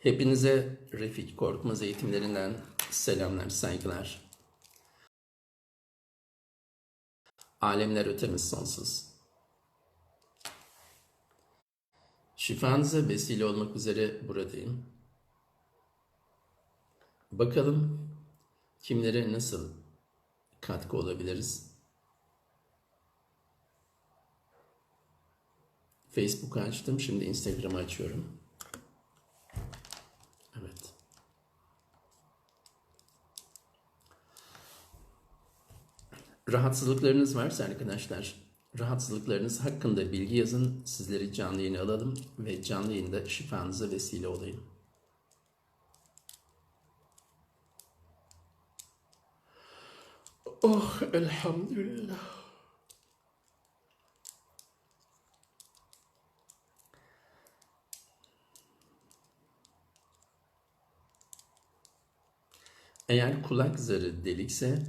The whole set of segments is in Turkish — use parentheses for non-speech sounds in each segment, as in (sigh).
Hepinize Refik Korkmaz eğitimlerinden selamlar, saygılar. Alemler ötemiz sonsuz. Şifanıza vesile olmak üzere buradayım. Bakalım kimlere nasıl katkı olabiliriz? Facebook açtım, şimdi Instagram'ı açıyorum. Evet. Rahatsızlıklarınız varsa arkadaşlar, rahatsızlıklarınız hakkında bilgi yazın. Sizleri canlı yayına alalım ve canlı yayında şifanıza vesile olayım. Oh elhamdülillah. Eğer kulak zarı delikse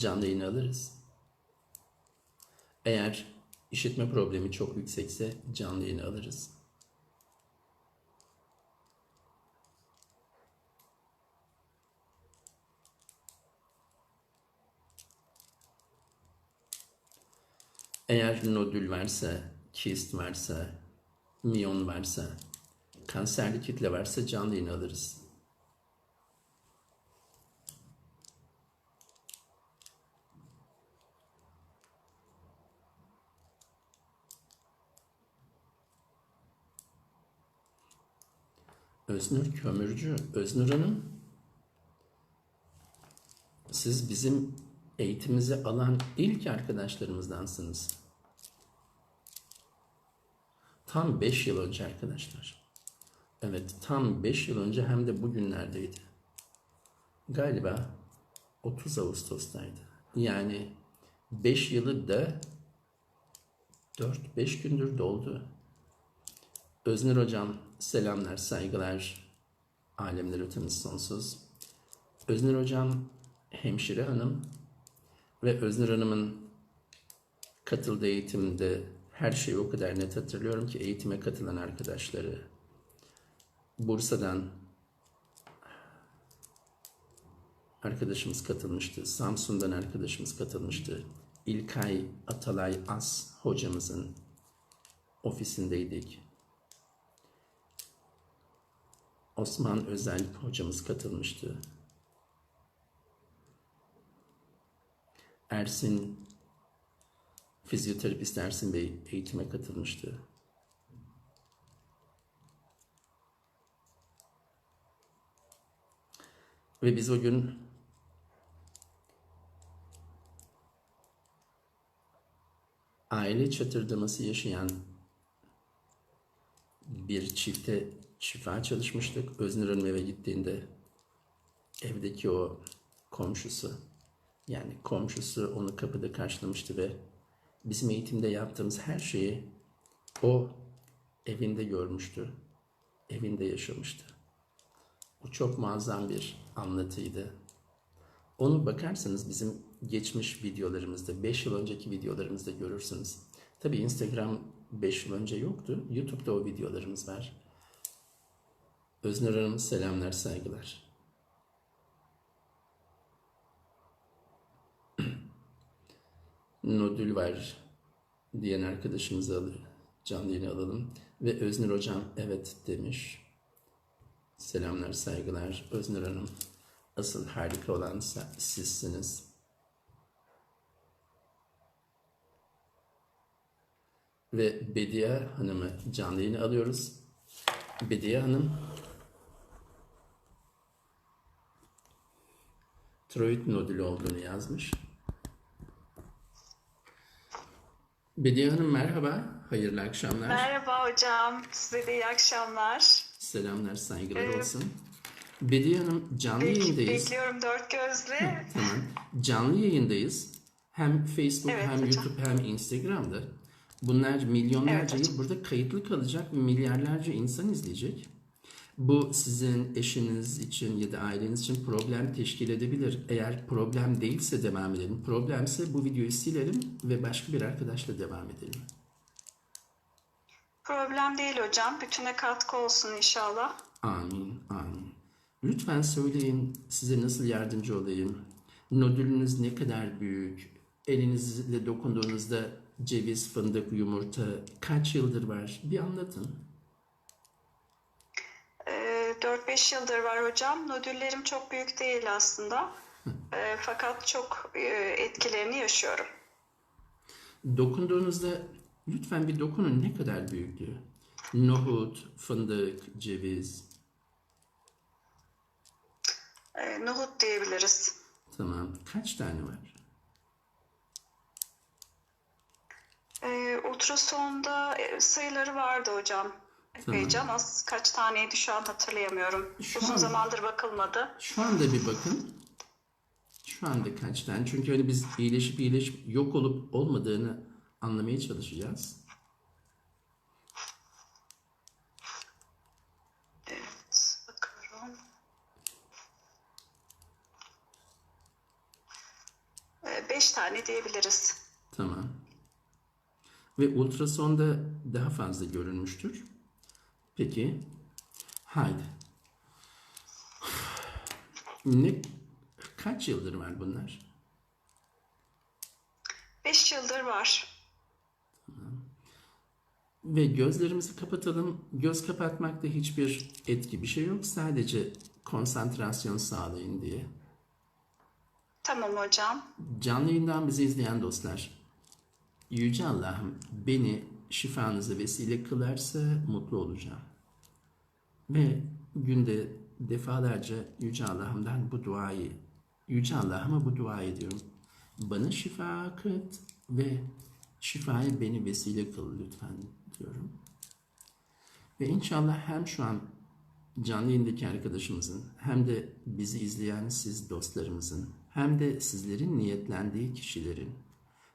canlı yayını alırız. Eğer işitme problemi çok yüksekse canlı yayını alırız. Eğer nodül varsa, kist varsa, miyon varsa, kanserli kitle varsa canlı yayını alırız. Öznur Kömürcü, Öznur Hanım, siz bizim eğitimimizi alan ilk arkadaşlarımızdansınız. Tam 5 yıl önce arkadaşlar. Evet, tam 5 yıl önce hem de bugünlerdeydi. Galiba 30 Ağustos'taydı. Yani 5 yılı da 4-5 gündür doldu. Öznur Hocam selamlar, saygılar. Alemler ötemiz sonsuz. Öznur Hocam hemşire hanım ve Öznur Hanım'ın katıldığı eğitimde her şeyi o kadar net hatırlıyorum ki eğitime katılan arkadaşları Bursa'dan arkadaşımız katılmıştı. Samsun'dan arkadaşımız katılmıştı. İlkay Atalay As hocamızın ofisindeydik. Osman Özel hocamız katılmıştı. Ersin fizyoterapist Ersin Bey eğitime katılmıştı. Ve biz o gün aile çatırdaması yaşayan bir çifte şifa çalışmıştık. Öznur eve gittiğinde evdeki o komşusu yani komşusu onu kapıda karşılamıştı ve bizim eğitimde yaptığımız her şeyi o evinde görmüştü. Evinde yaşamıştı. Bu çok muazzam bir anlatıydı. Onu bakarsanız bizim geçmiş videolarımızda, 5 yıl önceki videolarımızda görürsünüz. Tabi Instagram 5 yıl önce yoktu. YouTube'da o videolarımız var. Öznur Hanım selamlar, saygılar. (clears throat) Nodül var diyen arkadaşımızı al canlı yayına alalım. Ve Öznur Hocam evet demiş. Selamlar, saygılar. Öznur Hanım asıl harika olan sizsiniz. Ve Bediye Hanım'ı canlı yayına alıyoruz. Bediye Hanım tiroid nodülü olduğunu yazmış. Bediye Hanım merhaba, hayırlı akşamlar. Merhaba hocam, size de iyi akşamlar. Selamlar, saygılar Evet. olsun. Bediye Hanım canlı Bek- yayındayız. bekliyorum dört gözle. Tamam. Canlı yayındayız. Hem Facebook Evet hem hocam. YouTube hem Instagram'da. Bunlar milyonlarca Evet yıl burada kayıtlı kalacak milyarlarca insan izleyecek. Bu sizin eşiniz için ya da aileniz için problem teşkil edebilir. Eğer problem değilse devam edelim. Problemse bu videoyu silelim ve başka bir arkadaşla devam edelim. Problem değil hocam. Bütüne katkı olsun inşallah. Amin, amin. Lütfen söyleyin size nasıl yardımcı olayım? Nodülünüz ne kadar büyük? Elinizle dokunduğunuzda ceviz, fındık, yumurta kaç yıldır var? Bir anlatın. Ee, 4-5 yıldır var hocam. Nodüllerim çok büyük değil aslında. Ee, fakat çok e, etkilerini yaşıyorum. Dokunduğunuzda lütfen bir dokunun ne kadar büyüklüğü? Nohut, fındık, ceviz. Ee, nohut diyebiliriz. Tamam. Kaç tane var? Ee, ultrasonda e, sayıları vardı hocam. Epeyce ama kaç taneydi şu an hatırlayamıyorum. Şu Uzun an- zamandır bakılmadı. Şu anda bir bakın. Şu anda kaç tane? Çünkü hani biz iyileşip iyileşip yok olup olmadığını anlamaya çalışacağız. Evet, bakıyorum. Ee, beş tane diyebiliriz. Tamam. Ve ultrasonda daha fazla görünmüştür. Peki. Haydi. Ne kaç yıldır var bunlar? Beş yıldır var. Ve gözlerimizi kapatalım. Göz kapatmakta hiçbir etki bir şey yok. Sadece konsantrasyon sağlayın diye. Tamam hocam. Canlı yayından bizi izleyen dostlar, Yüce Allah'ım beni şifanıza vesile kılarsa mutlu olacağım. Ve günde defalarca Yüce Allah'ımdan bu duayı, Yüce Allah'ıma bu duayı ediyorum. Bana şifa akıt ve şifaya beni vesile kıl lütfen diyorum. Ve inşallah hem şu an canlı yayındaki arkadaşımızın hem de bizi izleyen siz dostlarımızın hem de sizlerin niyetlendiği kişilerin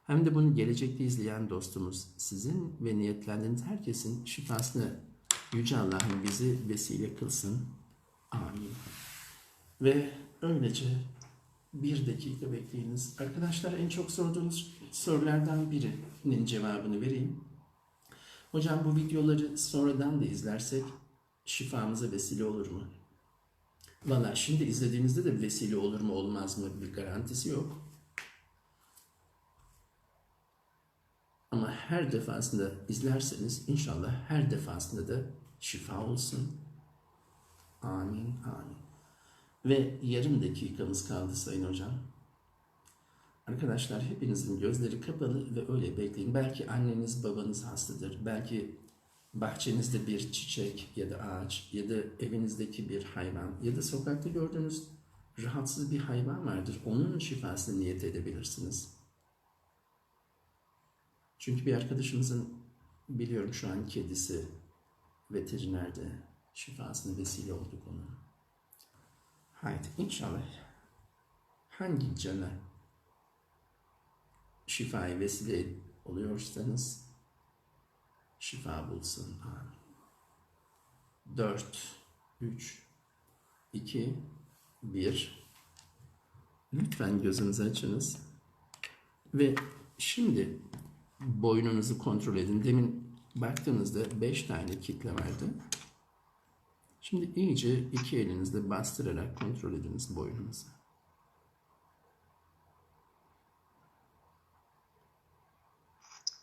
hem de bunu gelecekte izleyen dostumuz sizin ve niyetlendiğiniz herkesin şifasını Yüce Allah'ım bizi vesile kılsın. Amin. Ve öylece bir dakika bekleyiniz. Arkadaşlar en çok sorduğunuz sorulardan birinin cevabını vereyim. Hocam bu videoları sonradan da izlersek şifamıza vesile olur mu? Valla şimdi izlediğinizde de vesile olur mu olmaz mı bir garantisi yok. Her defasında izlerseniz inşallah her defasında da şifa olsun. Amin, amin. Ve yarım dakikamız kaldı Sayın Hocam. Arkadaşlar hepinizin gözleri kapalı ve öyle bekleyin. Belki anneniz babanız hastadır. Belki bahçenizde bir çiçek ya da ağaç ya da evinizdeki bir hayvan ya da sokakta gördüğünüz rahatsız bir hayvan vardır. Onun şifasını niyet edebilirsiniz. Çünkü bir arkadaşımızın biliyorum şu an kedisi veterinerde şifasına vesile olduk onun. Haydi inşallah hangi cana şifaya vesile oluyorsanız şifa bulsun. Amin. 4, 3, 2, 1. Lütfen gözünüzü açınız. Ve şimdi boynunuzu kontrol edin. Demin baktığınızda 5 tane kitle vardı. Şimdi iyice iki elinizle bastırarak kontrol ediniz boynunuzu.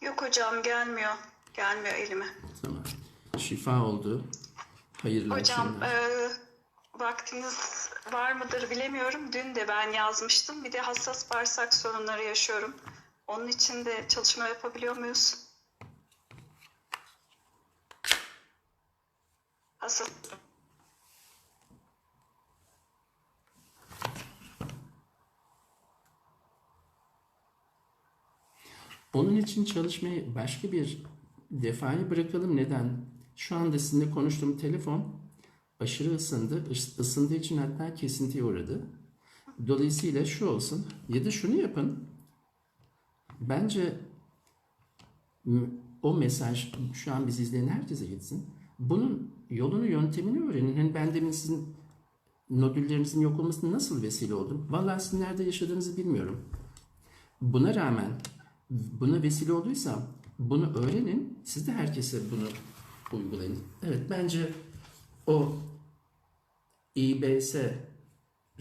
Yok hocam gelmiyor. Gelmiyor elime. Tamam. Şifa oldu. Hayırlı Hocam e, vaktiniz var mıdır bilemiyorum. Dün de ben yazmıştım. Bir de hassas bağırsak sorunları yaşıyorum. Onun için de çalışma yapabiliyor muyuz? Hassas Onun için çalışmayı başka bir defaya bırakalım. Neden? Şu anda sizinle konuştuğum telefon aşırı ısındı. Is- Isındığı için hatta kesintiye uğradı. Dolayısıyla şu olsun ya da şunu yapın. Bence o mesaj şu an bizi izleyen herkese gitsin. Bunun yolunu yöntemini öğrenin. Hani ben demin sizin nodüllerinizin yok olmasına nasıl vesile oldum? Vallahi sizin nerede yaşadığınızı bilmiyorum. Buna rağmen buna vesile olduysam bunu öğrenin. Siz de herkese bunu uygulayın. Evet bence o İBS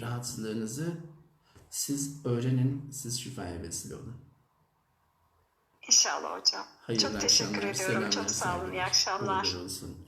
rahatsızlığınızı siz öğrenin, siz şifaya vesile olun. İnşallah hocam. Hayırlı Çok teşekkür akşamlar, ediyorum. selamlar, Çok sağ olun. İyi saygılar. akşamlar. Olsun.